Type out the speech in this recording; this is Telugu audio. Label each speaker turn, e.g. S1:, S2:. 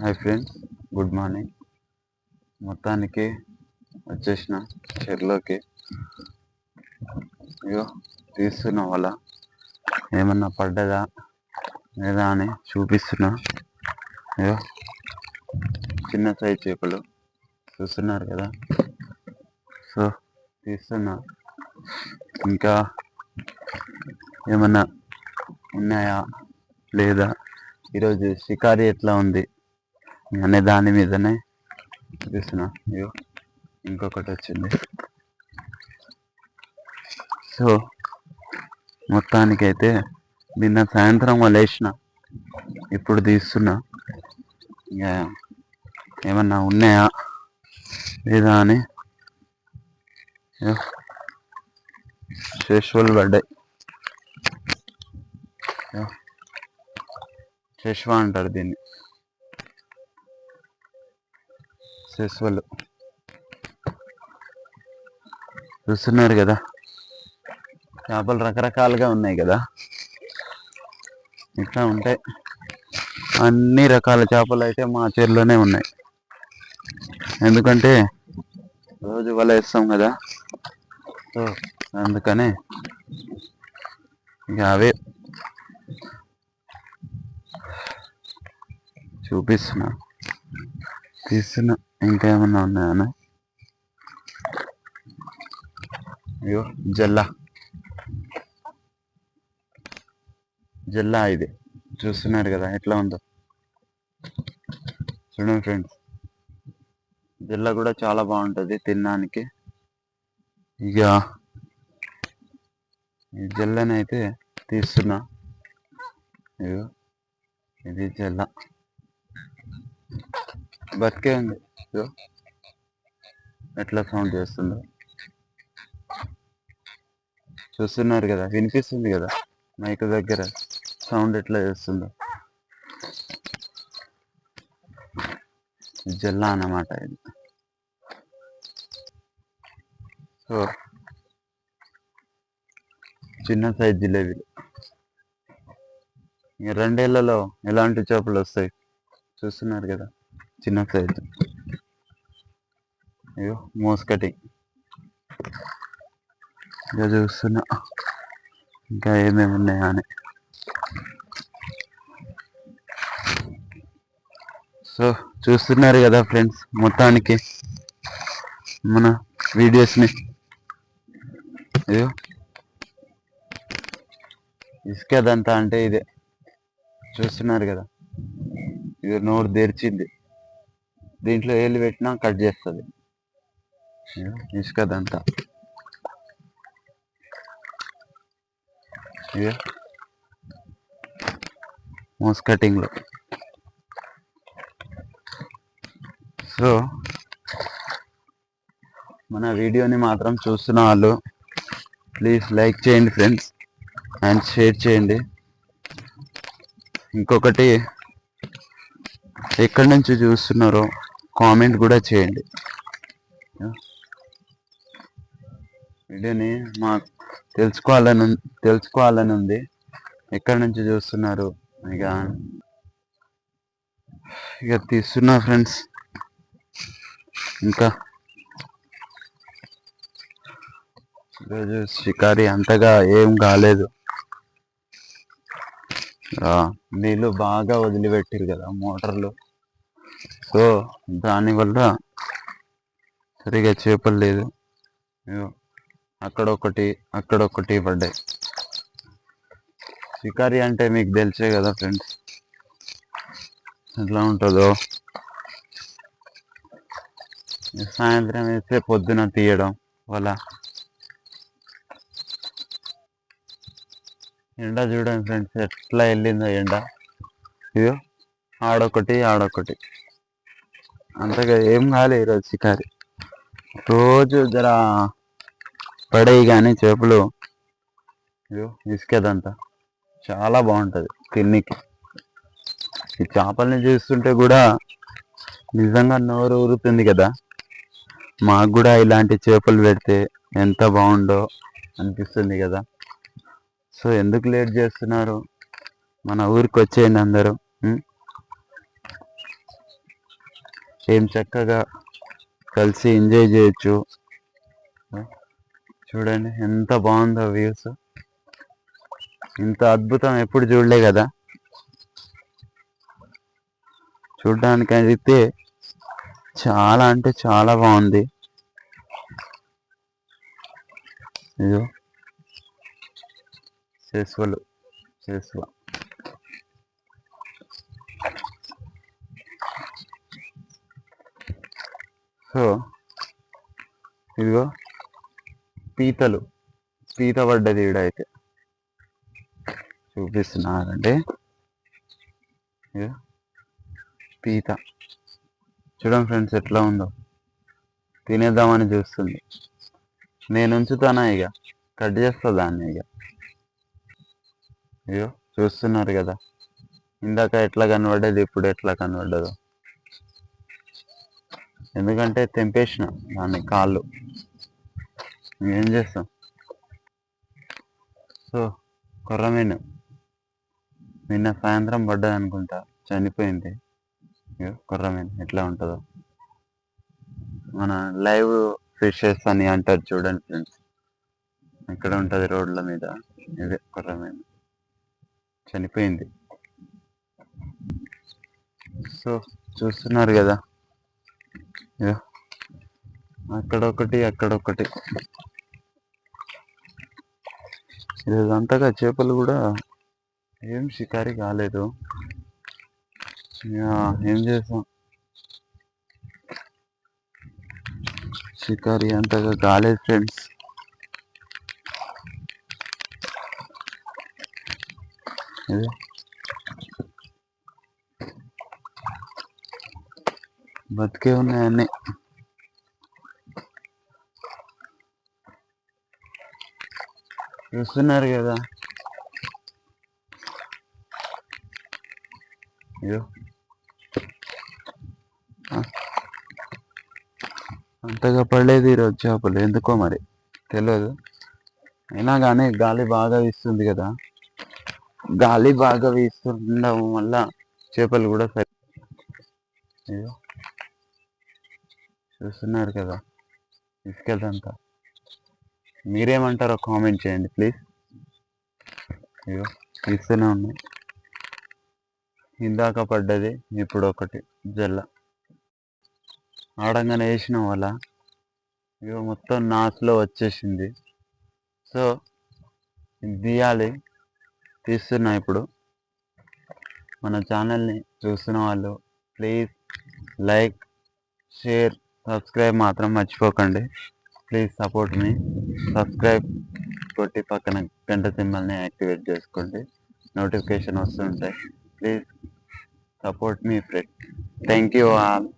S1: Hi friends good morning. మొత్తానికి వచ్చేసిన చెర్లోకి. అయ్యో తీస్తున్న వల్ల ఏమన్నా పడ్డదా లేదా అని చూపిస్తున్నా. అయ్యో చిన్న సైజ్ చేపలు చూస్తున్నారు కదా. సో తీస్తున్నా. ఇంకా ఏమన్నా ఉన్నాయా లేదా? ఈరోజు షికారి ఎట్లా ఉంది? అనే దాని మీదనే చూస్తున్నా. అయ్యో ఇంకొకటి వచ్చింది. సో మొత్తానికైతే నిన్న సాయంత్రం వాళ్ళు వేసిన ఇప్పుడు తీస్తున్నా. ఇంకా ఏమన్నా ఉన్నాయా? లేదా అని శేషువలు పడ్డాయి శేషువ అంటారు దీన్ని. శేషువలు చూస్తున్నారు కదా. చేపలు రకరకాలుగా ఉన్నాయి కదా. ఇట్లా ఉంటాయి. అన్ని రకాల చేపలు అయితే మా చేరులోనే ఉన్నాయి. ఎందుకంటే రోజు వల వేస్తాం కదా. సో అందుకనే ఇక అవే చూపిస్తున్నా. తీస్తున్నా. ఇంకా ఏమన్నా ఉన్నాయన్నా అయ్యో జల్లా. జల్లా ఇది. చూస్తున్నారు కదా ఎట్లా ఉందో. చూడండి ఫ్రెండ్స్ జల్ల కూడా చాలా బాగుంటుంది తినడానికి. ఇక ఈ జల్లనైతే తీస్తున్నా. ఇది జల్ల. బతికే ఉంది. ఎట్లా సౌండ్ చేస్తుందో. చూస్తున్నారు కదా వినిపిస్తుంది కదా మైక్ దగ్గర సౌండ్ ఎట్లా చేస్తుందో. జల్లా అన్నమాట ఇది. సో చిన్న సైజ్ జిలేబీలు. రెండేళ్ళలో ఎలాంటి చేపలు వస్తాయి? చూస్తున్నారు కదా చిన్న సైజు. అయ్యో మోస్ కటింగ్ ఇంకా చూస్తున్నా. ఇంకా ఏమేమి ఉన్నాయా అని. సో చూస్తున్నారు కదా ఫ్రెండ్స్ మొత్తానికి మన వీడియోస్ని. అయ్యో. ఇసుకదంతా అంటే ఇదే. చూస్తున్నారు కదా. ఇది నోరు తెరిచింది. దీంట్లో ఏళ్ళు పెట్టినా కట్ చేస్తుంది. ఇసుకదంతా ఇక మోస్ కటింగ్లో సో మన వీడియోని మాత్రం చూస్తున్న వాళ్ళు ప్లీజ్ లైక్ చేయండి ఫ్రెండ్స్ అండ్ షేర్ చేయండి. ఇంకొకటి ఎక్కడి నుంచి చూస్తున్నారో కామెంట్ కూడా చేయండి. వీడియోని మా తెలుసుకోవాలని తెలుసుకోవాలని ఉంది. ఎక్కడి నుంచి చూస్తున్నారు? ఇక ఇక తీస్తున్నా ఫ్రెండ్స్. ఇంకా ఈరోజు షికారి అంతగా ఏం కాలేదు. నీళ్ళు బాగా వదిలిపెట్టారు కదా మోటార్లు. సో దానివల్ల సరిగా చేపలు లేదు. అక్కడొకటి అక్కడొకటి పడ్డాయి. షికారి అంటే మీకు తెలిసే కదా ఫ్రెండ్స్? ఎట్లా ఉంటుందో? సాయంత్రం వేస్తే పొద్దున తీయడం వల్ల ఎండ చూడండి ఫ్రెండ్స్ ఎట్లా వెళ్ళిందో ఎండ. ఇదో ఆడొకటి ఆడొకటి. అంతగా ఏం కాలే ఈరోజు షికారి. రోజు జరా పడేయి కానీ చేపలు ఇసుకేదంతా చాలా బాగుంటుంది తిన్నికి. ఈ చేపల్ని చూస్తుంటే కూడా నిజంగా నోరు ఊరుతుంది కదా. మాకు కూడా ఇలాంటి చేపలు పెడితే ఎంత బాగుండో అనిపిస్తుంది కదా. సో ఎందుకు లేట్ చేస్తున్నారు? మన ఊరికి వచ్చేయండి అందరూ. ఏం చక్కగా కలిసి ఎంజాయ్ చేయొచ్చు. చూడండి ఎంత బాగుందో వ్యూస్ ఇంత అద్భుతం ఎప్పుడు చూడలే కదా. చూడడానికి అయితే చాలా అంటే చాలా బాగుంది. ఇదో శేశ్వలు శేశ్వ సో ఇదిగో. పీతలు. పీత పడ్డది ఈడ అయితే చూపిస్తున్నారండి పీత. చూడండి ఫ్రెండ్స్ ఎట్లా ఉందో. తినేద్దామని చూస్తుంది. నేను ఉంచుతానా ఇక కట్ చేస్తా దాన్ని ఇక అయ్యో చూస్తున్నారు కదా. ఇందాక ఎట్లా కనబడ్డది ఇప్పుడు ఎట్లా కనబడ్డదో. ఎందుకంటే తెంపేసిన దాన్ని కాళ్ళు. ఏం చేస్తాం సో కొర్రమీను నిన్న సాయంత్రం పడ్డది అనుకుంటా. చనిపోయింది. ఇగో కొర్రమీను ఎట్లా ఉంటుందో. మన లైవ్ ఫిషెస్ అని అంటారు చూడండి ఫ్రెండ్స్ ఇక్కడ ఉంటుంది రోడ్ల మీద? ఇదే కొర్రమీను చనిపోయింది. సో చూస్తున్నారు కదా. ఇగో అక్కడ ఒకటి అక్కడ ఒకటి ఇదంతగా చేపలు కూడా ఏం షికారి కాలేదు. ఏం చేసాం షికారి అంతగా కాలేదు ఫ్రెండ్స్. ఇది బతికే ఉన్నాయన్నీ చూస్తున్నారు కదా. అయ్యో. అంతగా పడలేదు ఈరోజు చేపలు. ఎందుకో మరి? తెలియదు అయినా కానీ గాలి బాగా వీస్తుంది కదా. గాలి బాగా వీస్తుండడం వల్ల చేపలు కూడా సరి అయ్యో. చూస్తున్నారు కదా. ఇసుకెళ్తంతా మీరేమంటారో కామెంట్ చేయండి ప్లీజ్ అయ్యో ఇస్తూనే ఉన్నాయి ఇందాక పడ్డది ఇప్పుడు ఒకటి జల్ల. ఆడంగానే వేసిన వల్ల ఇగో మొత్తం నాసులో వచ్చేసింది. సో ఇది తీయాలి. తీస్తున్నా ఇప్పుడు. మన ఛానల్ని చూస్తున్న వాళ్ళు ప్లీజ్ లైక్ షేర్ సబ్స్క్రైబ్ మాత్రం మర్చిపోకండి. ప్లీజ్ సపోర్ట్ మీ సబ్స్క్రైబ్ కొట్టి పక్కన గంట సింబల్ని యాక్టివేట్ చేసుకోండి. నోటిఫికేషన్ వస్తుంటాయి. ప్లీజ్ సపోర్ట్ మీ ఫ్రెండ్ థ్యాంక్ యూ ఆల్